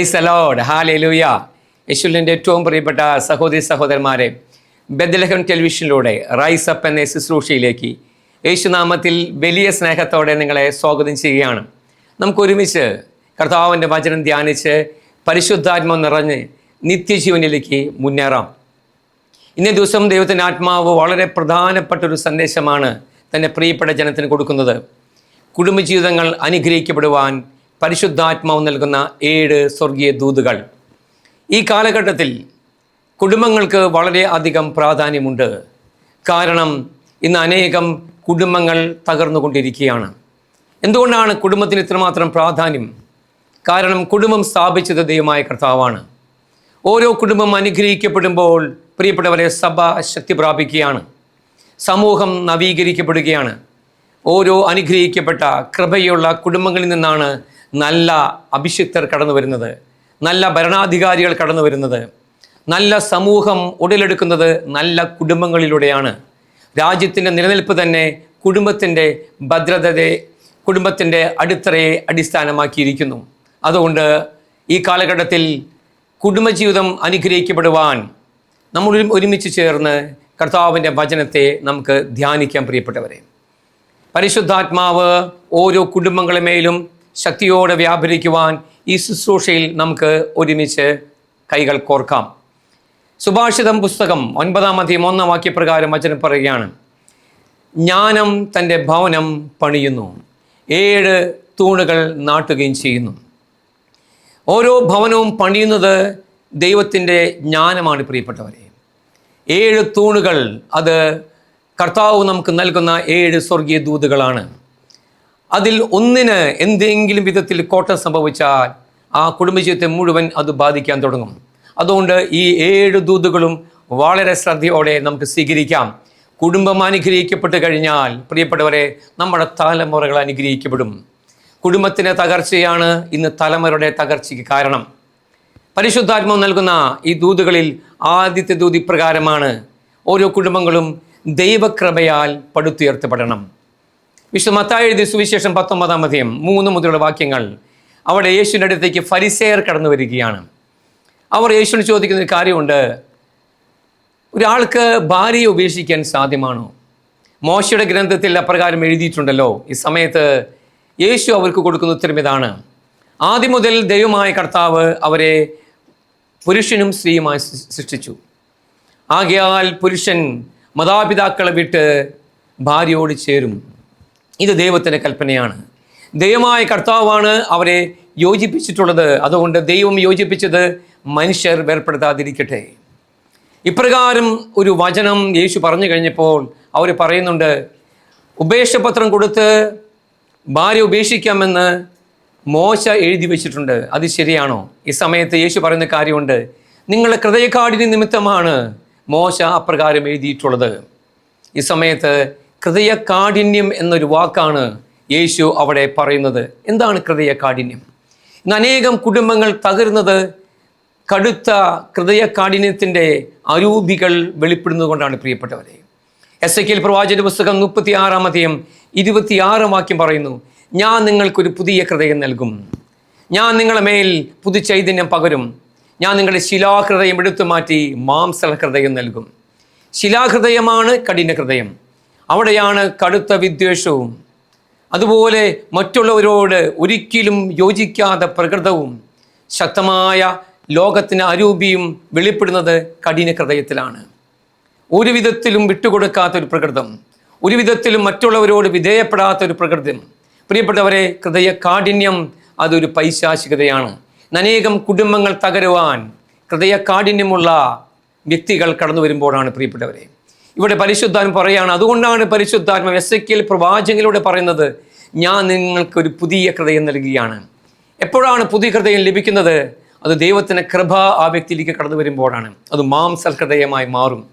Price allowed hallelujah യേശുലിന്റെ ഏറ്റവും പ്രിയപ്പെട്ട സഹോദരി സഹോദരന്മാരെ ബദലഹൻ ടെലിവിഷനിലൂടെ റൈസ് അപ്പ് എന്ന ശുശ്രൂഷയിലേക്ക് യേശുനാമത്തിൽ വലിയ സ്നേഹത്തോടെ നിങ്ങളെ സ്വാഗതം ചെയ്യുകയാണ്. നമുക്കൊരുമിച്ച് കർത്താവിന്റെ വചനം ധ്യാനിച്ച് പരിശുദ്ധാത്മ നിറഞ്ഞ് നിത്യജീവനിലേക്ക് മുന്നേറാം. ഇന്നേ ദിവസം ദൈവത്തിന്റെ ആത്മാവ് വളരെ പ്രധാനപ്പെട്ട ഒരു സന്ദേശമാണ് തന്റെ പ്രിയപ്പെട്ട ജനത്തിന് കൊടുക്കുന്നത്. കുടുംബജീവിതങ്ങൾ അനുഗ്രഹിക്കപ്പെടുവാൻ പരിശുദ്ധാത്മാവ് നൽകുന്ന ഏഴ് സ്വർഗീയ ദൂതുകൾ. ഈ കാലഘട്ടത്തിൽ കുടുംബങ്ങൾക്ക് വളരെ അധികം പ്രാധാന്യമുണ്ട്. കാരണം ഇന്ന് അനേകം കുടുംബങ്ങൾ തകർന്നുകൊണ്ടിരിക്കുകയാണ്. എന്തുകൊണ്ടാണ് കുടുംബത്തിന് ഇത്രമാത്രം പ്രാധാന്യം? കാരണം കുടുംബം സ്ഥാപിച്ചത് ദൈവമായ കർത്താവാണ്. ഓരോ കുടുംബം അനുഗ്രഹിക്കപ്പെടുമ്പോൾ പ്രിയപ്പെട്ടവരെ സഭ ശക്തി പ്രാപിക്കുകയാണ്. സമൂഹം നവീകരിക്കപ്പെടുകയാണ്. ഓരോ അനുഗ്രഹിക്കപ്പെട്ട കൃപയുള്ള കുടുംബങ്ങളിൽ നിന്നാണ് നല്ല അഭിഷിക്തർ കടന്നു വരുന്നത് നല്ല ഭരണാധികാരികൾ കടന്നു വരുന്നത് നല്ല സമൂഹം ഉടലെടുക്കുന്നത് നല്ല കുടുംബങ്ങളിലൂടെയാണ്. രാജ്യത്തിന്റെ നിലനിൽപ്പ് തന്നെ കുടുംബത്തിന്റെ ഭദ്രതയെ കുടുംബത്തിന്റെ അടിത്തറയെ അടിസ്ഥാനമാക്കിയിരിക്കുന്നു. അതുകൊണ്ട് ഈ കാലഘട്ടത്തിൽ കുടുംബജീവിതം അനുഗ്രഹിക്കപ്പെടുവാൻ നമ്മൾ ഒരുമിച്ച് ചേർന്ന് കർത്താവിന്റെ വചനത്തെ നമുക്ക് ധ്യാനിക്കാൻ പ്രിയപ്പെട്ടവരെ. പരിശുദ്ധാത്മാവ് ഓരോ കുടുംബങ്ങളെ മേലും ശക്തിയോടെ വ്യാപരിക്കുവാൻ ഈ ശുശ്രൂഷയിൽ നമുക്ക് ഒരുമിച്ച് കൈകൾ കോർക്കാം. സുഭാഷിതം പുസ്തകം ഒൻപതാം അധികം ഒന്നാം വാക്യപ്രകാരം വചനം പറയുകയാണ്. ജ്ഞാനം തന്റെ ഭവനം പണിയുന്നു. ഏഴ് തൂണുകൾ നാട്ടുകയും ചെയ്യുന്നു. ഓരോ ഭവനവും പണിയുന്നത് ദൈവത്തിന്റെ ജ്ഞാനമാണ് പ്രിയപ്പെട്ടവരെ. ഏഴ് തൂണുകൾ അത് കർത്താവ് നമുക്ക് നൽകുന്ന ഏഴ് സ്വർഗീയ ദൂതുകളാണ്. അതിൽ ഒന്നിന് എന്തെങ്കിലും വിധത്തിൽ കോട്ടം സംഭവിച്ചാൽ ആ കുടുംബജീവിതത്തെ മുഴുവൻ അത് ബാധിക്കാൻ തുടങ്ങും. അതുകൊണ്ട് ഈ ഏഴ് ദൂതുകളും വളരെ ശ്രദ്ധയോടെ നമുക്ക് സ്വീകരിക്കാം. കുടുംബം അനുഗ്രഹിക്കപ്പെട്ട് കഴിഞ്ഞാൽ പ്രിയപ്പെട്ടവരെ നമ്മുടെ തലമുറകൾ അനുഗ്രഹിക്കപ്പെടും. കുടുംബത്തിന്റെ തകർച്ചയാണ് ഇന്ന് തലമുറയുടെ തകർച്ചയ്ക്ക് കാരണം. പരിശുദ്ധാത്മാവ് നൽകുന്ന ഈ ദൂതുകളിൽ ആദ്യത്തെ ദൂതി പ്രകാരമാണ് ഓരോ കുടുംബങ്ങളും ദൈവക്രമയാൽ പടുത്തുയർത്തപ്പെടണം. വിശുദ്ധ മത്തായി എഴുതിയ സുവിശേഷം പത്തൊമ്പതാം അധ്യയം മൂന്ന് മുതലുള്ള വാക്യങ്ങൾ അവിടെ യേശുവിന്റെ അടുത്തേക്ക് ഫരിസേയർ കടന്നു വരികയാണ്. അവർ യേശുവിന് ചോദിക്കുന്ന ഒരു കാര്യമുണ്ട്. ഒരാൾക്ക് ഭാര്യയെ ഉപേക്ഷിക്കാൻ സാധ്യമാണോ? മോശയുടെ ഗ്രന്ഥത്തിൽ അപ്രകാരം എഴുതിയിട്ടുണ്ടല്ലോ ഈ സമയത്ത് യേശു അവർക്ക് കൊടുക്കുന്ന ഉത്തരം ഇതാണ്. ആദ്യം മുതൽ ദൈവമായ കർത്താവ് അവരെ പുരുഷനും സ്ത്രീയുമായി സൃഷ്ടിച്ചു. ആകയാൽ പുരുഷൻ മാതാപിതാക്കളെ വിട്ട് ഭാര്യയോട് ചേരും. ഇത് ദൈവത്തിന്റെ കൽപ്പനയാണ്. ദൈവമായ കർത്താവാണ് അവരെ യോജിപ്പിച്ചിട്ടുള്ളത്. അതുകൊണ്ട് ദൈവം യോജിപ്പിച്ചത് മനുഷ്യർ വേർപ്പെടുത്താതിരിക്കട്ടെ. ഇപ്രകാരം ഒരു വചനം യേശു പറഞ്ഞു കഴിഞ്ഞപ്പോൾ അവർ പറയുന്നുണ്ട് ഉപേക്ഷപത്രം കൊടുത്ത് ഭാര്യ ഉപേക്ഷിക്കാമെന്ന് മോശ എഴുതി വെച്ചിട്ടുണ്ട്. അത് ശരിയാണോ? ഈ സമയത്ത് യേശു പറയുന്ന കാര്യമുണ്ട്. നിങ്ങളുടെ ഹൃദയക്കാടിന് നിമിത്തമാണ് മോശ അപ്രകാരം എഴുതിയിട്ടുള്ളത്. ഈ സമയത്ത് ഹൃദയകാഠിന്യം എന്നൊരു വാക്കാണ് യേശു അവിടെ പറയുന്നത്. എന്താണ് ഹൃദയകാഠിന്യം? ഇന്ന് അനേകം കുടുംബങ്ങൾ തകരുന്നത് കടുത്ത ഹൃദയകാഠിന്യത്തിന്റെ അരൂപികൾ വെളിപ്പെടുന്നത് കൊണ്ടാണ് പ്രിയപ്പെട്ടവരെ. എസ് എ കെൽ പ്രവാചക പുസ്തകം മുപ്പത്തി ആറാം അധ്യയം ഇരുപത്തിയാറാം വാക്യം പറയുന്നു ഞാൻ നിങ്ങൾക്കൊരു പുതിയ ഹൃദയം നൽകും. ഞാൻ നിങ്ങളെ മേൽ പുതു ചൈതന്യം പകരും. ഞാൻ നിങ്ങളുടെ ശിലാഹൃദയം എടുത്തു മാറ്റി മാംസഹൃദയം നൽകും. ശിലാഹൃദയമാണ് കഠിന ഹൃദയം അവിടെയാണ് കടുത്ത വിദ്വേഷവും. അതുപോലെ മറ്റുള്ളവരോട് ഒരിക്കലും യോജിക്കാത്ത പ്രകൃതവും ശക്തമായ ലോകത്തിന് അരൂപിയും വെളിപ്പെടുന്നത് കഠിന ഹൃദയത്തിലാണ്. ഒരു വിധത്തിലും വിട്ടുകൊടുക്കാത്ത ഒരു പ്രകൃതം ഒരു വിധത്തിലും മറ്റുള്ളവരോട് വിധേയപ്പെടാത്ത ഒരു പ്രകൃതം. പ്രിയപ്പെട്ടവരെ ഹൃദയ കാഠിന്യം അതൊരു പൈശാചികതയാണ്. അനേകം കുടുംബങ്ങൾ തകരുവാൻ ഹൃദയ കാഠിന്യമുള്ള വ്യക്തികൾ കടന്നു വരുമ്പോഴാണ് പ്രിയപ്പെട്ടവരെ. ഇവിടെ പരിശുദ്ധാത്മ പറയാണ് അതുകൊണ്ടാണ് പരിശുദ്ധാത്മ എസ് എ പ്രവാചകനിലൂടെ പറയുന്നത് ഞാൻ നിങ്ങൾക്കൊരു പുതിയ ഹൃദയം നൽകുകയാണ്. എപ്പോഴാണ് പുതിയ ഹൃദയം ലഭിക്കുന്നത്? അത് ദൈവത്തിന്റെ കൃപ ആ വ്യക്തിയിലേക്ക് കടന്നു വരുമ്പോഴാണ്. അത് മാംസൽ ഹൃദയമായി മാറും.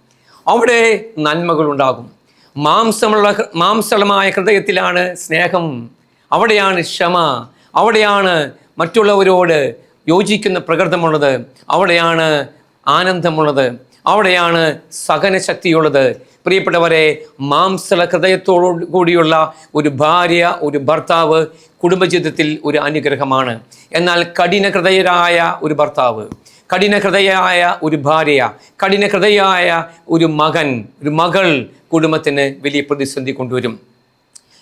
അവിടെ നന്മകളുണ്ടാകും. മാംസമുള്ള മാംസളമായ ഹൃദയത്തിലാണ് സ്നേഹം. അവിടെയാണ് ക്ഷമ. അവിടെയാണ് മറ്റുള്ളവരോട് യോജിക്കുന്ന പ്രകൃതമുള്ളത്. അവിടെയാണ് ആനന്ദമുള്ളത്. അവിടെയാണ് സഹനശക്തിയുള്ളത്. പ്രിയപ്പെട്ടവരെ മാംസള ഹൃദയത്തോടു കൂടിയുള്ള ഒരു ഭാര്യ ഒരു ഭർത്താവ് കുടുംബജീവിതത്തിൽ ഒരു അനുഗ്രഹമാണ്. എന്നാൽ കഠിന ഹൃദയരായ ഒരു ഭർത്താവ് കഠിന ഹൃദയായ ഒരു ഭാര്യ കഠിന ഹൃദയായ ഒരു മകൻ ഒരു മകൾ കുടുംബത്തിന് വലിയ പ്രതിസന്ധി കൊണ്ടുവരും.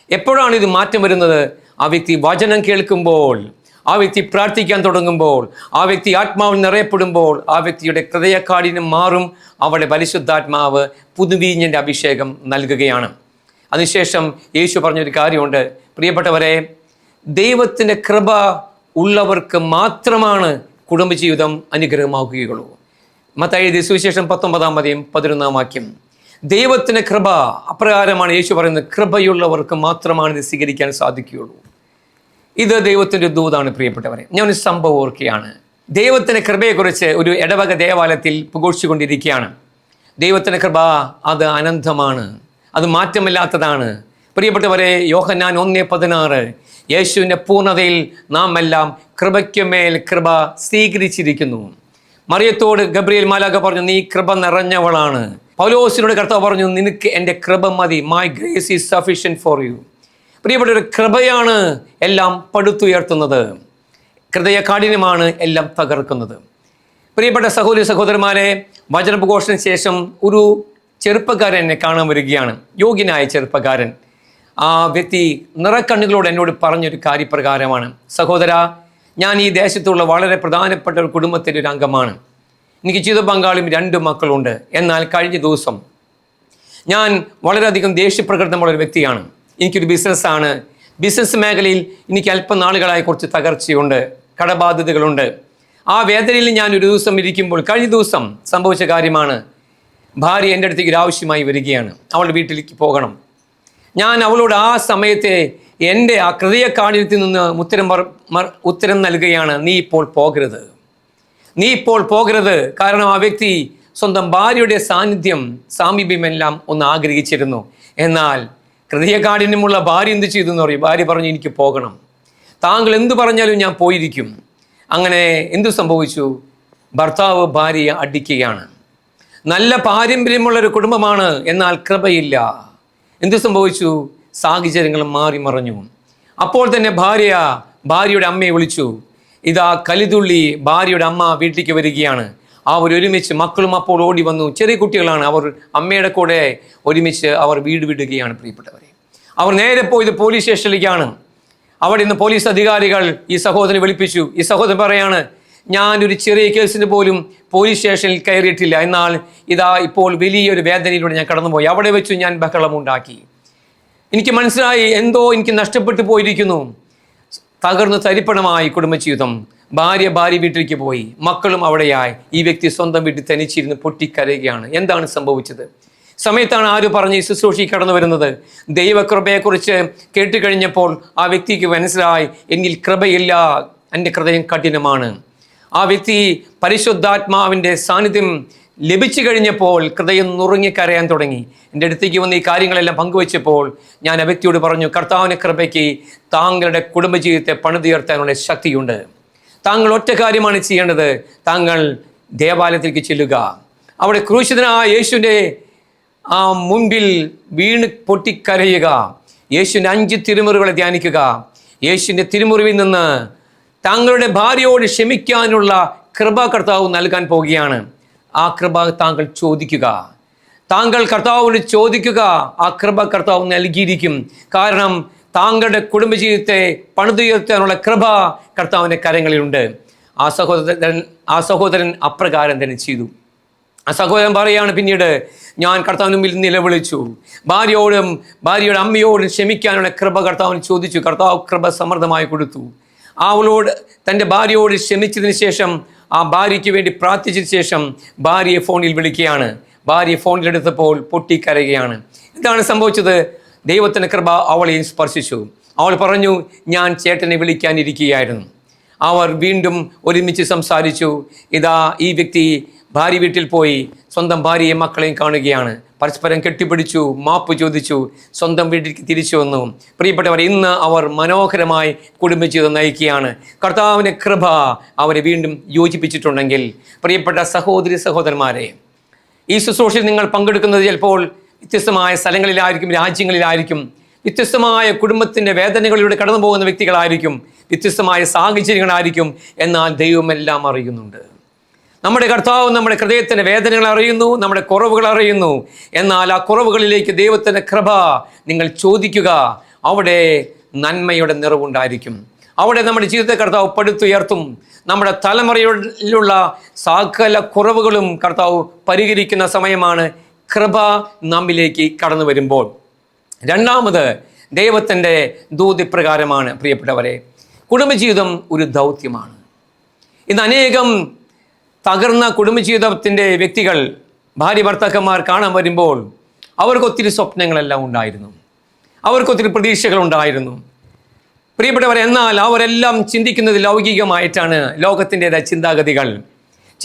എപ്പോഴാണ് ഇത് മാറ്റം വരുന്നത്? ആ വ്യക്തി വചനം കേൾക്കുമ്പോൾ ആ വ്യക്തി പ്രാർത്ഥിക്കാൻ തുടങ്ങുമ്പോൾ ആ വ്യക്തി ആത്മാവിൽ നിറയപ്പെടുമ്പോൾ ആ വ്യക്തിയുടെ ഹൃദയക്കാടിനും മാറും അവളുടെ പരിശുദ്ധാത്മാവ് പുതുവീഞ്ഞിന്റെ അഭിഷേകം നൽകുകയാണ്. അതിനുശേഷം യേശു പറഞ്ഞൊരു കാര്യമുണ്ട്. പ്രിയപ്പെട്ടവരെ ദൈവത്തിന്റെ കൃപ ഉള്ളവർക്ക് മാത്രമാണ് കുടുംബജീവിതം അനുഗ്രഹമാക്കുകയുള്ളൂ മത്തായി സുവിശേഷം പത്തൊമ്പതാം മതിയും പതിനൊന്നാം വാക്യം. ദൈവത്തിന്റെ കൃപ അപ്രകാരമാണ് യേശു പറയുന്നത് കൃപയുള്ളവർക്ക് മാത്രമാണ് ഇത് സ്വീകരിക്കാൻ സാധിക്കുകയുള്ളൂ. ഇത് ദൈവത്തിന്റെ ദൂതാണ് പ്രിയപ്പെട്ടവരെ. ഞാൻ ഒരു സംഭവം ഓർക്കുകയാണ്. ദൈവത്തിന്റെ കൃപയെക്കുറിച്ച് ഒരു ഇടവക ദേവാലയത്തിൽ പുഘോഷിച്ചുകൊണ്ടിരിക്കുകയാണ് ദൈവത്തിന്റെ കൃപ അത് അനന്തമാണ്. അത് മാറ്റമില്ലാത്തതാണ്. പ്രിയപ്പെട്ടവരെ യോഹന്നാൻ ഒന്ന് പതിനാറ് യേശുവിന്റെ പൂർണതയിൽ നാം എല്ലാം കൃപയ്ക്കുമേൽ കൃപ സ്വീകരിച്ചിരിക്കുന്നു. മറിയത്തോട് ഗബ്രിയേൽ മാലാക പറഞ്ഞു നീ കൃപ നിറഞ്ഞവളാണ്. പൗലോസിനോട് കർത്താവ് പറഞ്ഞു നിനക്ക് എന്റെ കൃപ മതി. My grace is sufficient for you പ്രിയപ്പെട്ട ഒരു കൃപയാണ് എല്ലാം പടുത്തുയർത്തുന്നത്. ഹൃദയ കാഠിന്യമാണ് എല്ലാം തകർക്കുന്നത്. പ്രിയപ്പെട്ട സഹോദരി സഹോദരന്മാരെ വചനപ്രഘോഷത്തിന് ശേഷം ഒരു ചെറുപ്പക്കാരൻ എന്നെ കാണാൻ വരികയാണ്. യോഗ്യനായ ചെറുപ്പക്കാരൻ. ആ വ്യക്തി നിറക്കണ്ണുകളോട് എന്നോട് പറഞ്ഞൊരു കാര്യപ്രകാരമാണ്. സഹോദര ഞാൻ ഈ ദേശത്തുള്ള വളരെ പ്രധാനപ്പെട്ട ഒരു കുടുംബത്തിന്റെ ഒരു അംഗമാണ്. എനിക്ക് ജീവിത പങ്കാളിയും രണ്ട് മക്കളുണ്ട്. എന്നാൽ കഴിഞ്ഞ ദിവസം ഞാൻ വളരെയധികം ദേഷ്യപ്രകൃതമുള്ള ഒരു വ്യക്തിയാണ്. എനിക്കൊരു ബിസിനസ്സാണ്. ബിസിനസ് മേഖലയിൽ എനിക്ക് അല്പം നാളുകളായി കുറച്ച് തകർച്ചയുണ്ട് കടബാധ്യതകളുണ്ട്. ആ വേദനയിൽ ഞാൻ ഒരു ദിവസം ഇരിക്കുമ്പോൾ കഴിഞ്ഞ ദിവസം സംഭവിച്ച കാര്യമാണ്. ഭാര്യ എന്റെ അടുത്തേക്ക് ഒരു ആവശ്യമായി വരികയാണ്. അവളുടെ വീട്ടിലേക്ക് പോകണം. ഞാൻ അവളോട് ആ സമയത്തെ എന്റെ ആ ഹൃദയക്കാഠിന്യത്തിൽ നിന്ന് ഉത്തരം ഉത്തരം നൽകുകയാണ് നീ ഇപ്പോൾ പോകരുത്. നീ ഇപ്പോൾ പോകരുത്. കാരണം ആ വ്യക്തി സ്വന്തം ഭാര്യയുടെ സാന്നിധ്യം സാമീപ്യമെല്ലാം ഒന്ന് ആഗ്രഹിച്ചിരുന്നു. എന്നാൽ ഹൃദയകാഠിന്യമുള്ള ഭാര്യ എന്ത് ചെയ്തു എന്ന് പറയും? ഭാര്യ പറഞ്ഞു എനിക്ക് പോകണം. താങ്കൾ എന്തു പറഞ്ഞാലും ഞാൻ പോയിരിക്കും. അങ്ങനെ എന്തു സംഭവിച്ചു? ഭർത്താവ് ഭാര്യയെ അടിക്കുകയാണ്. നല്ല പാരമ്പര്യമുള്ള ഒരു കുടുംബമാണ് എന്നാൽ കൃപയില്ല. എന്തു സംഭവിച്ചു? സാഹചര്യങ്ങൾ മാറി മറഞ്ഞു. അപ്പോൾ തന്നെ ഭാര്യ ഭാര്യയുടെ അമ്മയെ വിളിച്ചു. ഇതാ കലിതുള്ളി ഭാര്യയുടെ അമ്മ വീട്ടിലേക്ക് വരികയാണ്. അവർ ഒരുമിച്ച് മക്കളും അപ്പോൾ ഓടി വന്നു. ചെറിയ കുട്ടികളാണ് അവർ. അമ്മയുടെ കൂടെ ഒരുമിച്ച് അവർ വീട് വിടുകയാണ് പ്രിയപ്പെട്ടവരെ. അവർ നേരെ പോയത് പോലീസ് സ്റ്റേഷനിലേക്കാണ്. അവിടെ നിന്ന് പോലീസ് അധികാരികൾ ഈ സഹോദരനെ വിളിപ്പിച്ചു. ഈ സഹോദരൻ പറയാണ് ഞാനൊരു ചെറിയ കേസിന് പോലും പോലീസ് സ്റ്റേഷനിൽ കയറിയിട്ടില്ല. എന്നാൽ ഇതാ ഇപ്പോൾ വലിയൊരു വേദനയിലൂടെ ഞാൻ കടന്നുപോയി. അവിടെ വെച്ച് ഞാൻ ബഹളമുണ്ടാക്കി എനിക്ക് മനസ്സിലായി എന്തോ എനിക്ക് നഷ്ടപ്പെട്ടു പോയിരിക്കുന്നു. തകർന്ന് തരിപ്പണമായി കുടുംബജീവിതം. ഭാര്യ ഭാര്യ വീട്ടിലേക്ക് പോയി. മക്കളും അവിടെയായി. ഈ വ്യക്തി സ്വന്തം വീട്ടിൽ തനിച്ചിരുന്ന് പൊട്ടിക്കരയുകയാണ്. എന്താണ് സംഭവിച്ചത്? സമയത്താണ് ആര് പറഞ്ഞ് ശുശ്രൂഷി കടന്നു വരുന്നത്? ദൈവകൃപയെക്കുറിച്ച് കേട്ടുകഴിഞ്ഞപ്പോൾ ആ വ്യക്തിക്ക് മനസ്സിലായി എന്നിൽ കൃപയില്ല. എന്റെ ഹൃദയം കഠിനമാണ്. ആ വ്യക്തി പരിശുദ്ധാത്മാവിന്റെ സാന്നിധ്യം ലഭിച്ചു കഴിഞ്ഞപ്പോൾ ഹൃദയം നുറുങ്ങി കരയാൻ തുടങ്ങി. എന്റെ അടുത്തേക്ക് വന്ന് ഈ കാര്യങ്ങളെല്ലാം പങ്കുവച്ചപ്പോൾ ഞാൻ ആ വ്യക്തിയോട് പറഞ്ഞു കർത്താവിന്റെ കൃപയ്ക്ക് താങ്കളുടെ കുടുംബജീവിതത്തെ പണിതുയർത്താനുള്ള ശക്തിയുണ്ട്. താങ്കൾ ഒറ്റ കാര്യമാണ് ചെയ്യേണ്ടത്. താങ്കൾ ദേവാലയത്തിലേക്ക് ചെല്ലുക. അവിടെ ക്രൂശിതനായ യേശുവിന്റെ ആ മുൻപിൽ വീണ് പൊട്ടിക്കരയുക. യേശുവിന്റെ അഞ്ച് തിരുമുറികളെ ധ്യാനിക്കുക. യേശുവിന്റെ തിരുമുറിവിൽ നിന്ന് താങ്കളുടെ ഭാര്യയോട് ക്ഷമിക്കാനുള്ള കൃപ കർത്താവ് നൽകാൻ പോവുകയാണ്. ആ കൃപ താങ്കൾ ചോദിക്കുക. താങ്കൾ കർത്താവിനോട് ചോദിക്കുക. ആ കൃപ കർത്താവ് നൽകിയിരിക്കും. കാരണം താങ്കളുടെ കുടുംബജീവിതത്തെ പണിതുയർത്താനുള്ള കൃപ കർത്താവിന്റെ കരങ്ങളിലുണ്ട്. ആ സഹോദരൻ ആ സഹോദരൻ അപ്രകാരം തന്നെ ചെയ്തു. ആ സഹോദരൻ പറയാണ് പിന്നീട് ഞാൻ കർത്താവിന് മുമ്പിൽ നിലവിളിച്ചു. ഭാര്യയോടും ഭാര്യയുടെ അമ്മയോടും ക്ഷമിക്കാനുള്ള കൃപ കർത്താവിന് ചോദിച്ചു. കർത്താവ് കൃപ സമൃദ്ധമായി കൊടുത്തു. അവളോട് തന്റെ ഭാര്യയോട് ക്ഷമിച്ചതിന് ശേഷം ആ ഭാര്യയ്ക്ക് വേണ്ടി പ്രാർത്ഥിച്ചതിന് ശേഷം ഭാര്യയെ ഫോണിൽ വിളിക്കുകയാണ്. ഭാര്യയെ ഫോണിലെടുത്തപ്പോൾ പൊട്ടിക്കരയുകയാണ്. എന്താണ് സംഭവിച്ചത്? ദൈവത്തിന്റെ കൃപ അവളെയും സ്പർശിച്ചു. അവൾ പറഞ്ഞു ഞാൻ ചേട്ടനെ വിളിക്കാനിരിക്കുകയായിരുന്നു. അവർ വീണ്ടും ഒരുമിച്ച് സംസാരിച്ചു. ഇതാ ഈ വ്യക്തി ഭാര്യ വീട്ടിൽ പോയി സ്വന്തം ഭാര്യയും മക്കളെയും കാണുകയാണ്. പരസ്പരം കെട്ടിപ്പിടിച്ചു മാപ്പ് ചോദിച്ചു സ്വന്തം വീട്ടിലേക്ക് തിരിച്ചു വന്നു. പ്രിയപ്പെട്ടവർ ഇന്ന് അവർ മനോഹരമായി കുടുംബജീവിതം നയിക്കുകയാണ്. കർത്താവിന്റെ കൃപ അവരെ വീണ്ടും യോജിപ്പിച്ചിട്ടുണ്ടെങ്കിൽ പ്രിയപ്പെട്ട സഹോദരി സഹോദരന്മാരെ ഈ ശുശ്രൂഷയിൽ നിങ്ങൾ പങ്കെടുക്കുന്നത് ചിലപ്പോൾ വ്യത്യസ്തമായ സ്ഥലങ്ങളിലായിരിക്കും രാജ്യങ്ങളിലായിരിക്കും. വ്യത്യസ്തമായ കുടുംബത്തിന്റെ വേദനകളിലൂടെ കടന്നു പോകുന്ന വ്യക്തികളായിരിക്കും. വ്യത്യസ്തമായ സാഹചര്യങ്ങളായിരിക്കും എന്നാൽ ദൈവമെല്ലാം അറിയുന്നുണ്ട്. നമ്മുടെ കർത്താവ് നമ്മുടെ ഹൃദയത്തിന്റെ വേദനകൾ അറിയുന്നു നമ്മുടെ കുറവുകൾ അറിയുന്നു. എന്നാൽ ആ കുറവുകളിലേക്ക് ദൈവത്തിന്റെ കൃപ നിങ്ങൾ ചോദിക്കുക അവിടെ നന്മയുടെ നിറവുണ്ടായിരിക്കും. അവിടെ നമ്മുടെ ജീവിതത്തെ കർത്താവ് പടുത്തുയർത്തും. നമ്മുടെ തലമുറയിലുള്ള സകല കുറവുകളും കർത്താവ് പരിഹരിക്കുന്ന സമയമാണ് കൃപ നമ്മിലേക്ക് കടന്നു വരുമ്പോൾ. രണ്ടാമത് ദൈവത്തിന്റെ ദൂതിപ്രകാരമാണ് പ്രിയപ്പെട്ടവരെ കുടുംബജീവിതം ഒരു ദൗത്യമാണ്. ഇന്ന് അനേകം തകർന്ന കുടുംബജീവിതത്തിന്റെ വ്യക്തികൾ ഭാര്യ ഭർത്താക്കന്മാർ കാണാൻ വരുമ്പോൾ അവർക്കൊത്തിരി സ്വപ്നങ്ങളെല്ലാം ഉണ്ടായിരുന്നു. അവർക്കൊത്തിരി പ്രതീക്ഷകളുണ്ടായിരുന്നു പ്രിയപ്പെട്ടവർ എന്നാൽ അവരെല്ലാം ചിന്തിക്കുന്നത് ലൗകികമായിട്ടാണ്. ലോകത്തിന്റെതായ ചിന്താഗതികൾ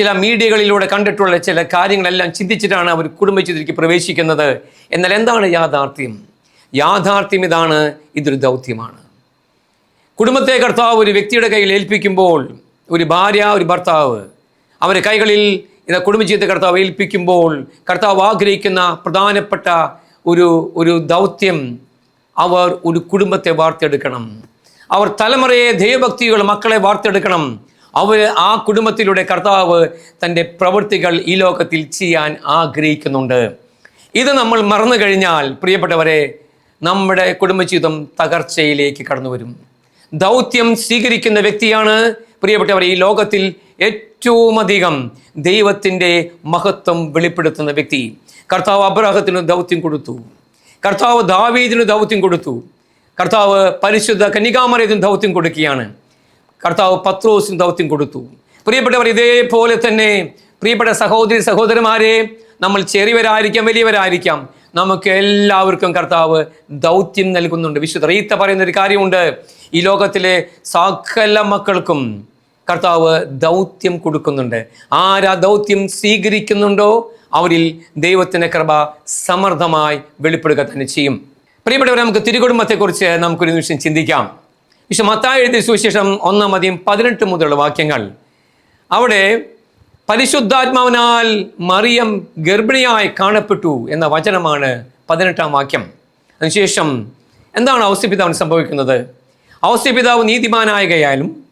ചില മീഡിയകളിലൂടെ കണ്ടിട്ടുള്ള ചില കാര്യങ്ങളെല്ലാം ചിന്തിച്ചിട്ടാണ് അവർ കുടുംബജീവിതത്തിലേക്ക് പ്രവേശിക്കുന്നത്. എന്നാൽ എന്താണ് യാഥാർത്ഥ്യം? യാഥാർത്ഥ്യം ഇതാണ് ഇതൊരു ദൗത്യമാണ്. കുടുംബത്തെ കർത്താവ് ഒരു വ്യക്തിയുടെ കയ്യിൽ ഏൽപ്പിക്കുമ്പോൾ ഒരു ഭാര്യ ഒരു ഭർത്താവ് അവരെ കൈകളിൽ ഇത് കുടുംബജീവിതത്തെ കർത്താവ് ഏൽപ്പിക്കുമ്പോൾ കർത്താവ് ആഗ്രഹിക്കുന്ന പ്രധാനപ്പെട്ട ഒരു ഒരു ദൗത്യം അവർ ഒരു കുടുംബത്തെ വാർത്തെടുക്കണം. അവർ തലമുറയെ ദൈവഭക്തിയുള്ള മക്കളെ വാർത്തെടുക്കണം. അവർ ആ കുടുംബത്തിലൂടെ കർത്താവ് തന്റെ പ്രവൃത്തികൾ ഈ ലോകത്തിൽ ചെയ്യാൻ ആഗ്രഹിക്കുന്നുണ്ട്. ഇത് നമ്മൾ മറന്നു കഴിഞ്ഞാൽ പ്രിയപ്പെട്ടവരെ നമ്മുടെ കുടുംബജീവിതം തകർച്ചയിലേക്ക് കടന്നു വരും. ദൗത്യം സ്വീകരിക്കുന്ന വ്യക്തിയാണ് പ്രിയപ്പെട്ടവർ ഈ ലോകത്തിൽ ഏറ്റവും അധികം ദൈവത്തിന്റെ മഹത്വം വെളിപ്പെടുത്തുന്ന വ്യക്തി. കർത്താവ് അബ്രാഹത്തിന് ദൗത്യം കൊടുത്തു. കർത്താവ് ദാവീദിന് ദൗത്യം കൊടുത്തു. കർത്താവ് പരിശുദ്ധ കന്യകാമരയത്തിന് ദൗത്യം കൊടുക്കുകയാണ്. കർത്താവ് പത്രോസിന് ദൗത്യം കൊടുത്തു. പ്രിയപ്പെട്ടവർ ഇതേപോലെ തന്നെ പ്രിയപ്പെട്ട സഹോദരി സഹോദരന്മാരെ നമ്മൾ ചെറിയവരായിരിക്കാം വലിയവരായിരിക്കാം. നമുക്ക് എല്ലാവർക്കും കർത്താവ് ദൗത്യം നൽകുന്നുണ്ട്. വിശുദ്ധ റീത്ത പറയുന്ന ഒരു കാര്യമുണ്ട്. ഈ ലോകത്തിലെ സകല മക്കൾക്കും കർത്താവ് ദൗത്യം കൊടുക്കുന്നുണ്ട്. ആരാ ദൗത്യം സ്വീകരിക്കുന്നുണ്ടോ? അവരിൽ ദൈവത്തിന്റെ കൃപ സമർത്ഥമായി വെളിപ്പെടുക തന്നെ ചെയ്യും. പ്രിയപ്പെട്ടവരെ നമുക്ക് തിരുകുടുംബത്തെക്കുറിച്ച് നമുക്കൊരു നിമിഷം ചിന്തിക്കാം. വിശുദ്ധ മത്തായി എഴുതിയ സുവിശേഷം ഒന്നാം അധികം പതിനെട്ട് മുതലുള്ള വാക്യങ്ങൾ. അവിടെ പരിശുദ്ധാത്മാവിനാൽ മറിയം ഗർഭിണിയായി കാണപ്പെട്ടു എന്ന വചനമാണ് പതിനെട്ടാം വാക്യം. അതിനുശേഷം എന്താണ് ഔസ്യപിതാവിന് സംഭവിക്കുന്നത്? ഔസ്യപിതാവ് നീതിമാനായകയാലും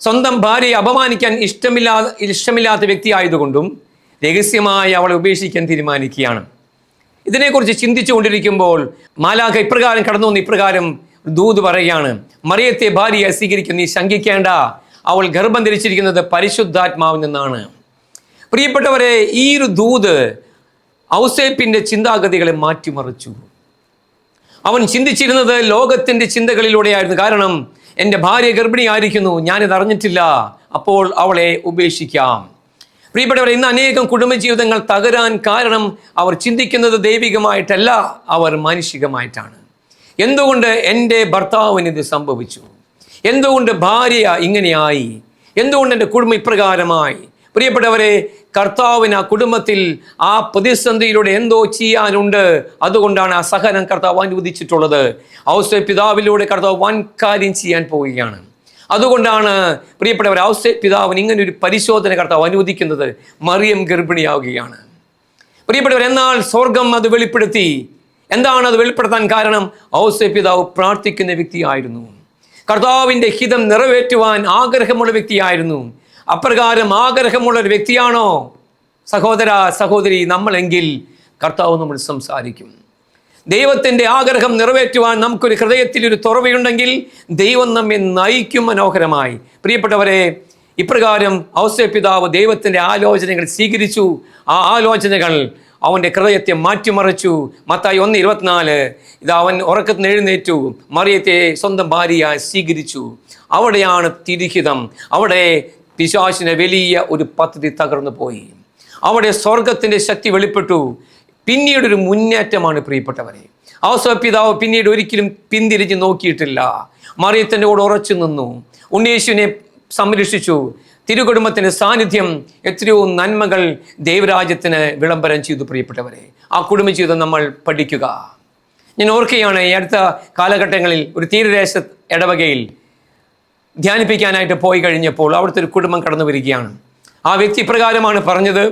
സ്വന്തം ഭാര്യയെ അപമാനിക്കാൻ ഇഷ്ടമില്ലാ ഇഷ്ടമില്ലാത്ത വ്യക്തിയായതുകൊണ്ടും രഹസ്യമായി അവളെ ഉപേക്ഷിക്കാൻ തീരുമാനിക്കുകയാണ്. ഇതിനെക്കുറിച്ച് ചിന്തിച്ചു കൊണ്ടിരിക്കുമ്പോൾ മാലാഖ ഇപ്രകാരം കടന്നു വന്ന് ഇപ്രകാരം ദൂത് പറയുകയാണ് മറിയത്തെ ഭാര്യയെ സ്വീകരിക്കുന്ന നീ ശങ്കിക്കേണ്ട. അവൾ ഗർഭം ധരിച്ചിരിക്കുന്നത് പരിശുദ്ധാത്മാവിൽ നിന്നാണ്. പ്രിയപ്പെട്ടവരെ ഈ ഒരു ദൂത് ഔസേപ്പിന്റെ ചിന്താഗതികളെ മാറ്റിമറിച്ചു. അവൻ ചിന്തിച്ചിരുന്നത് ലോകത്തിന്റെ ചിന്തകളിലൂടെയായിരുന്നു. കാരണം എന്റെ ഭാര്യ ഗർഭിണിയായിരിക്കുന്നു ഞാനിത് അറിഞ്ഞിട്ടില്ല. അപ്പോൾ അവളെ ഉപേക്ഷിക്കാം. പ്രിയപ്പെട്ടവർ ഇന്ന് അനേകം കുടുംബജീവിതങ്ങൾ തകരാൻ കാരണം അവർ ചിന്തിക്കുന്നത് ദൈവികമായിട്ടല്ല അവർ മാനുഷികമായിട്ടാണ്. എന്തുകൊണ്ട് എന്റെ ഭർത്താവിന് ഇത് സംഭവിച്ചു? എന്തുകൊണ്ട് ഭാര്യ ഇങ്ങനെയായി? എന്തുകൊണ്ട് എന്റെ കുടുംബം ഇപ്രകാരമായി? പ്രിയപ്പെട്ടവരെ കർത്താവിന് ആ കുടുംബത്തിൽ ആ പ്രതിസന്ധിയിലൂടെ എന്തോ ചെയ്യാനുണ്ട്. അതുകൊണ്ടാണ് ആ സഹനം കർത്താവ് അനുവദിച്ചിട്ടുള്ളത്. ഔസേ പിതാവിലൂടെ കർത്താവ് വൻ കാര്യം ചെയ്യാൻ പോവുകയാണ്. അതുകൊണ്ടാണ് പ്രിയപ്പെട്ടവർ ഔസേ പിതാവിന് ഇങ്ങനെ ഒരു പരിശോധന കർത്താവ് അനുവദിക്കുന്നത്. മറിയം ഗർഭിണിയാവുകയാണ്. പ്രിയപ്പെട്ടവർ എന്നാൽ സ്വർഗം അത് വെളിപ്പെടുത്തി. എന്താണ് അത് വെളിപ്പെടുത്താൻ കാരണം? ഔസേ പിതാവ് പ്രാർത്ഥിക്കുന്ന വ്യക്തിയായിരുന്നു. കർത്താവിന്റെ ഹിതം നിറവേറ്റുവാൻ ആഗ്രഹമുള്ള വ്യക്തിയായിരുന്നു. അപ്രകാരം ആഗ്രഹമുള്ള ഒരു വ്യക്തിയാണോ? സഹോദര സഹോദരി നമ്മളെങ്കിൽ കർത്താവ് നമ്മൾ സംസാരിക്കും. ദൈവത്തിന്റെ ആഗ്രഹം നിറവേറ്റുവാൻ നമുക്കൊരു ഹൃദയത്തിൽ ഒരു തുറവയുണ്ടെങ്കിൽ ദൈവം നമ്മെ നയിക്കും മനോഹരമായി. പ്രിയപ്പെട്ടവരെ ഇപ്രകാരം ഔസ്യ പിതാവ് ദൈവത്തിന്റെ ആലോചനകൾ സ്വീകരിച്ചു. ആ ആലോചനകൾ അവന്റെ ഹൃദയത്തെ മാറ്റിമറിച്ചു. മത്തായി ഒന്ന് ഇരുപത്തിനാല്. ഇത് അവൻ ഉറക്കത്തിൽ എഴുന്നേറ്റു. മറിയത്തെ സ്വന്തം ഭാര്യയായി സ്വീകരിച്ചു. അവിടെയാണ് തിരിഹിതം. അവിടെ പിശാശിന് വലിയ ഒരു പദ്ധതി തകർന്നു പോയി. അവിടെ സ്വർഗത്തിന്റെ ശക്തി വെളിപ്പെട്ടു. പിന്നീട് ഒരു മുന്നേറ്റമാണ് പ്രിയപ്പെട്ടവരെ. ഔസവ പിതാവ് പിന്നീട് ഒരിക്കലും പിന്തിരിഞ്ഞ് നോക്കിയിട്ടില്ല. മറിയത്തിന്റെ കൂടെ ഉറച്ചു നിന്നു. ഉണ്ണീശുവിനെ സംരക്ഷിച്ചു. തിരുകുടുംബത്തിന്റെ സാന്നിധ്യം എത്രയോ നന്മകൾ ദൈവരാജ്യത്തിന് വിളംബരം ചെയ്തു പ്രിയപ്പെട്ടവരെ. ആ കുടുംബജീവിതം നമ്മൾ പഠിക്കുക. ഞാൻ ഓർക്കുകയാണ് ഈ അടുത്ത കാലഘട്ടങ്ങളിൽ ഒരു തീരദേശ ഇടവകയിൽ ധ്യാനിപ്പിക്കാനായിട്ട് പോയി കഴിഞ്ഞപ്പോൾ അവിടുത്തെ ഒരു കുടുംബം കടന്നു വരികയാണ്. ആ വ്യക്തി പ്രകാരമാണ് പറഞ്ഞത്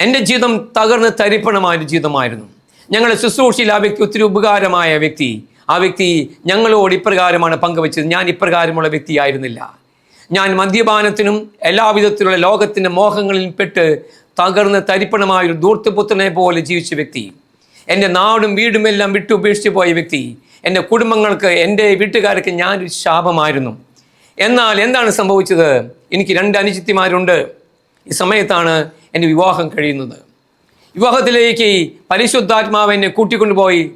എന്റെ ജീവിതം തകർന്ന് തരിപ്പണമായ ഒരു ജീവിതമായിരുന്നു. ഞങ്ങളുടെ ശുശ്രൂഷയിൽ ആ വ്യക്തി ഒത്തിരി ഉപകാരമായ വ്യക്തി. ആ വ്യക്തി ഞങ്ങളോട് ഇപ്രകാരമാണ് പങ്കുവച്ചത്. ഞാൻ ഇപ്രകാരമുള്ള വ്യക്തിയായിരുന്നില്ല. ഞാൻ മദ്യപാനത്തിനും എല്ലാവിധത്തിലുള്ള ലോകത്തിന്റെ മോഹങ്ങളിലും പെട്ട് തകർന്ന് തരിപ്പണമായ ഒരു ദൂർത്തുപുത്രനെ പോലെ ജീവിച്ച വ്യക്തി. എന്റെ നാടും വീടും എല്ലാം വിട്ടു ഉപേക്ഷിച്ച് പോയ വ്യക്തി. എന്റെ കുടുംബങ്ങൾക്ക് എന്റെ വീട്ടുകാർക്ക് ഞാനൊരു ശാപമായിരുന്നു. എന്നാൽ എന്താണ് സംഭവിച്ചത്? എനിക്ക് രണ്ട് അനുചിത്തിമാരുണ്ട്. ഈ സമയത്താണ് എന്റെ വിവാഹം കഴിയുന്നത്. വിവാഹത്തിലേക്ക് പരിശുദ്ധാത്മാവ് എന്നെ കൂട്ടിക്കൊണ്ടുപോയി.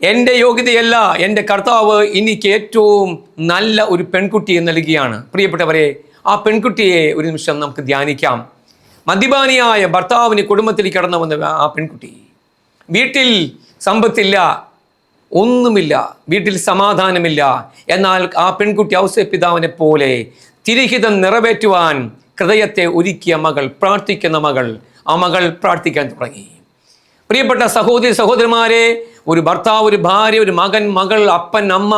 എന്റെ യോഗ്യതയല്ല എന്റെ കർത്താവ് എനിക്ക് ഏറ്റവും നല്ല ഒരു പെൺകുട്ടിയെ നൽകുകയാണ് പ്രിയപ്പെട്ടവരെ ആ പെൺകുട്ടിയെ ഒരു നിമിഷം നമുക്ക് ധ്യാനിക്കാം. മദ്യപാനിയായ ഭർത്താവിന് കുടുംബത്തിൽ കടന്നു വന്ന ആ പെൺകുട്ടി. വീട്ടിൽ സമ്പത്തില്ല ഒന്നുമില്ല വീട്ടിൽ സമാധാനമില്ല. എന്നാൽ ആ പെൺകുട്ടി ഔസേ പിതാവിനെ പോലെ തിരിഹിതം നിറവേറ്റുവാൻ ഹൃദയത്തെ ഒരുക്കിയ മകൾ പ്രാർത്ഥിക്കുന്ന മകൾ ആ മകൾ പ്രാർത്ഥിക്കാൻ തുടങ്ങി. പ്രിയപ്പെട്ട സഹോദരി സഹോദരന്മാരെ ഒരു ഭർത്താവ് ഒരു ഭാര്യ ഒരു മകൻ മകൾ അപ്പൻ അമ്മ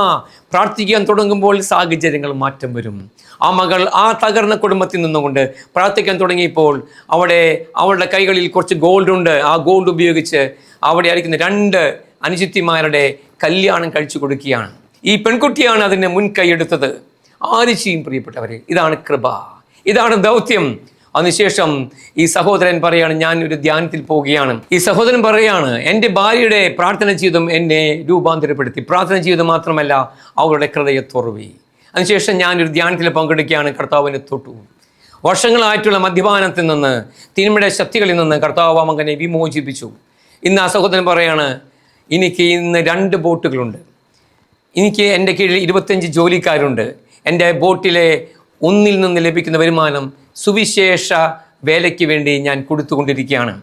പ്രാർത്ഥിക്കാൻ തുടങ്ങുമ്പോൾ സാഹചര്യങ്ങൾ മാറ്റം വരും. ആ മകൾ ആ തകർന്ന കുടുംബത്തിൽ നിന്നുകൊണ്ട് പ്രാർത്ഥിക്കാൻ തുടങ്ങിയപ്പോൾ അവിടെ അവളുടെ കൈകളിൽ കുറച്ച് ഗോൾഡ് ഉണ്ട്. ആ ഗോൾഡ് ഉപയോഗിച്ച് അവിടെ അയക്കുന്ന രണ്ട് അനുചിത്തിമാരുടെ കല്യാണം കഴിച്ചു കൊടുക്കുകയാണ്. ഈ പെൺകുട്ടിയാണ് അതിന്റെ മുൻകൈയെടുത്തത് ചെയ്യും പ്രിയപ്പെട്ടവരെ? ഇതാണ് കൃപ. ഇതാണ് ദൗത്യം. അതിനുശേഷം ഈ സഹോദരൻ പറയാണ് ഞാൻ ഒരു ധ്യാനത്തിൽ പോവുകയാണ്. ഈ സഹോദരൻ പറയാണ് എന്റെ ഭാര്യയുടെ പ്രാർത്ഥന ജീവിതം എന്നെ രൂപാന്തരപ്പെടുത്തി. പ്രാർത്ഥന ജീവിതം മാത്രമല്ല അവരുടെ തുറവി. അതിനുശേഷം ഞാനൊരു ധ്യാനത്തിൽ പങ്കെടുക്കുകയാണ് കർത്താവിനെ തൊട്ടു. വർഷങ്ങളായിട്ടുള്ള മദ്യപാനത്തിൽ നിന്ന് തിന്മയുടെ ശക്തികളിൽ നിന്ന് കർത്താവ് മകനെ വിമോചിപ്പിച്ചു. ഇന്ന് ആ സഹോദരൻ പറയാണ് എനിക്ക് ഇന്ന് രണ്ട് ബോട്ടുകളുണ്ട്. എനിക്ക് എന്റെ കീഴിൽ ഇരുപത്തഞ്ച് ജോലിക്കാരുണ്ട്. എന്റെ ബോട്ടിലെ ഒന്നിൽ നിന്ന് ലഭിക്കുന്ന വരുമാനം സുവിശേഷ വേലയ്ക്ക് വേണ്ടി ഞാൻ കൊടുത്തുകൊണ്ടിരിക്കുകയാണ്.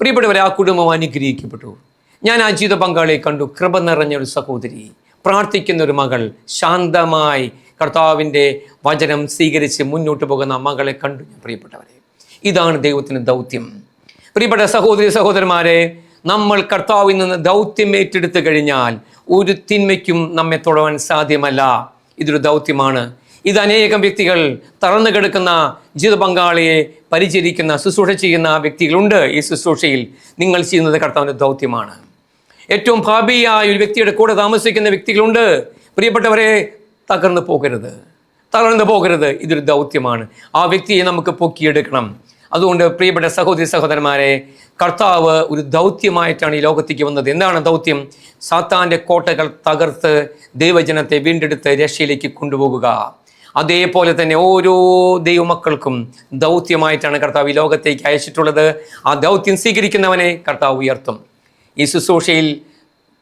പ്രിയപ്പെട്ടവരെ ആ കുടുംബം അനുഗ്രഹിക്കപ്പെട്ടു. ഞാൻ ആ ജീവിത പങ്കാളിയെ കണ്ടു. കൃപ നിറഞ്ഞ ഒരു സഹോദരി പ്രാർത്ഥിക്കുന്ന ഒരു മകൾ ശാന്തമായി കർത്താവിന്റെ വചനം സ്വീകരിച്ച് മുന്നോട്ട് പോകുന്ന മകളെ കണ്ടു ഞാൻ പ്രിയപ്പെട്ടവരെ. ഇതാണ് ദൈവത്തിന്റെ ദൗത്യം. പ്രിയപ്പെട്ട സഹോദരി സഹോദരന്മാരെ നമ്മൾ കർത്താവിൽ നിന്ന് ദൗത്യം ഏറ്റെടുത്തു കഴിഞ്ഞാൽ ഒരു തിന്മയ്ക്കും നമ്മെ തൊടുവാൻ സാധ്യമല്ല. ഇതൊരു ദൗത്യമാണ്. ഇത് അനേകം വ്യക്തികൾ തറന്നു കിടക്കുന്ന ജീവിത പങ്കാളിയെ പരിചരിക്കുന്ന ശുശ്രൂഷ ചെയ്യുന്ന വ്യക്തികളുണ്ട് ഈ ശുശ്രൂഷയിൽ. നിങ്ങൾ ചെയ്യുന്നത് കർത്താവിന്റെ ദൗത്യമാണ്. ഏറ്റവും ഭാവിയായ ഒരു വ്യക്തിയുടെ കൂടെ താമസിക്കുന്ന വ്യക്തികളുണ്ട്. പ്രിയപ്പെട്ടവരെ തകർന്നു പോകരുത്. തകർന്നു പോകരുത്. ഇതൊരു ദൗത്യമാണ്. ആ വ്യക്തിയെ നമുക്ക് പൊക്കിയെടുക്കണം. അതുകൊണ്ട് പ്രിയപ്പെട്ട സഹോദരി സഹോദരന്മാരെ കർത്താവ് ഒരു ദൗത്യമായിട്ടാണ് ഈ ലോകത്തേക്ക് വന്നത്. എന്താണ് ദൗത്യം? സാത്താന്റെ കോട്ടകൾ തകർത്ത് ദൈവജനത്തെ വീണ്ടെടുത്ത് രക്ഷയിലേക്ക് കൊണ്ടുപോകുക. അതേപോലെ തന്നെ ഓരോ ദൈവമക്കൾക്കും ദൗത്യമായിട്ടാണ് കർത്താവ് ഈ ലോകത്തേക്ക് അയച്ചിട്ടുള്ളത്. ആ ദൗത്യം സ്വീകരിക്കുന്നവനെ കർത്താവ് ഉയർത്തും. ഈ ശുശ്രൂഷയിൽ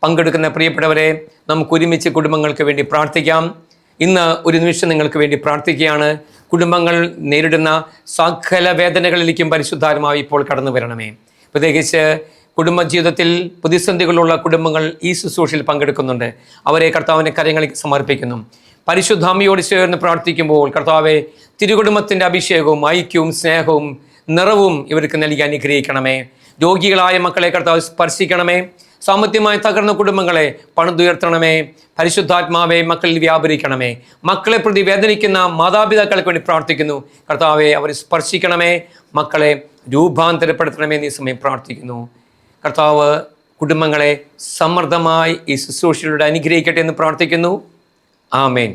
പങ്കെടുക്കുന്ന പ്രിയപ്പെട്ടവരെ നമുക്ക് ഒരുമിച്ച് കുടുംബങ്ങൾക്ക് വേണ്ടി പ്രാർത്ഥിക്കാം. ഇന്ന് ഒരു നിമിഷം നിങ്ങൾക്ക് വേണ്ടി പ്രാർത്ഥിക്കുകയാണ്. കുടുംബങ്ങൾ നേരിടുന്ന സകല വേദനകളിലേക്കും പരിശുദ്ധാരമായി ഇപ്പോൾ കടന്നു വരണമേ. പ്രത്യേകിച്ച് കുടുംബജീവിതത്തിൽ പ്രതിസന്ധികളുള്ള കുടുംബങ്ങൾ ഈ ശുശ്രൂഷയിൽ പങ്കെടുക്കുന്നുണ്ട്. അവരെ കർത്താവിന്റെ കരങ്ങളിൽ സമർപ്പിക്കുന്നു. പരിശുദ്ധാമിയോട് ചേർന്ന് പ്രാർത്ഥിക്കുമ്പോൾ കർത്താവെ തിരുകുടുംബത്തിന്റെ അഭിഷേകവും ഐക്യവും സ്നേഹവും നിറവും ഇവർക്ക് നൽകി അനുഗ്രഹിക്കണമേ. രോഗികളായ മക്കളെ കർത്താവ് സ്പർശിക്കണമേ. സാമ്പത്തികമായി തകർന്ന കുടുംബങ്ങളെ പണിതുയർത്തണമേ. പരിശുദ്ധാത്മാവെ മക്കളിൽ വ്യാപരിക്കണമേ. മക്കളെ പ്രതി വേദനിക്കുന്ന മാതാപിതാക്കൾക്ക് വേണ്ടി പ്രാർത്ഥിക്കുന്നു. കർത്താവെ അവരെ സ്പർശിക്കണമേ. മക്കളെ രൂപാന്തരപ്പെടുത്തണമേ എന്നീ സമയം പ്രാർത്ഥിക്കുന്നു. കർത്താവ് കുടുംബങ്ങളെ സമൃദ്ധമായി ഈ ശുശ്രൂഷയിലൂടെ അനുഗ്രഹിക്കട്ടെ എന്ന് പ്രാർത്ഥിക്കുന്നു. ஆமேன்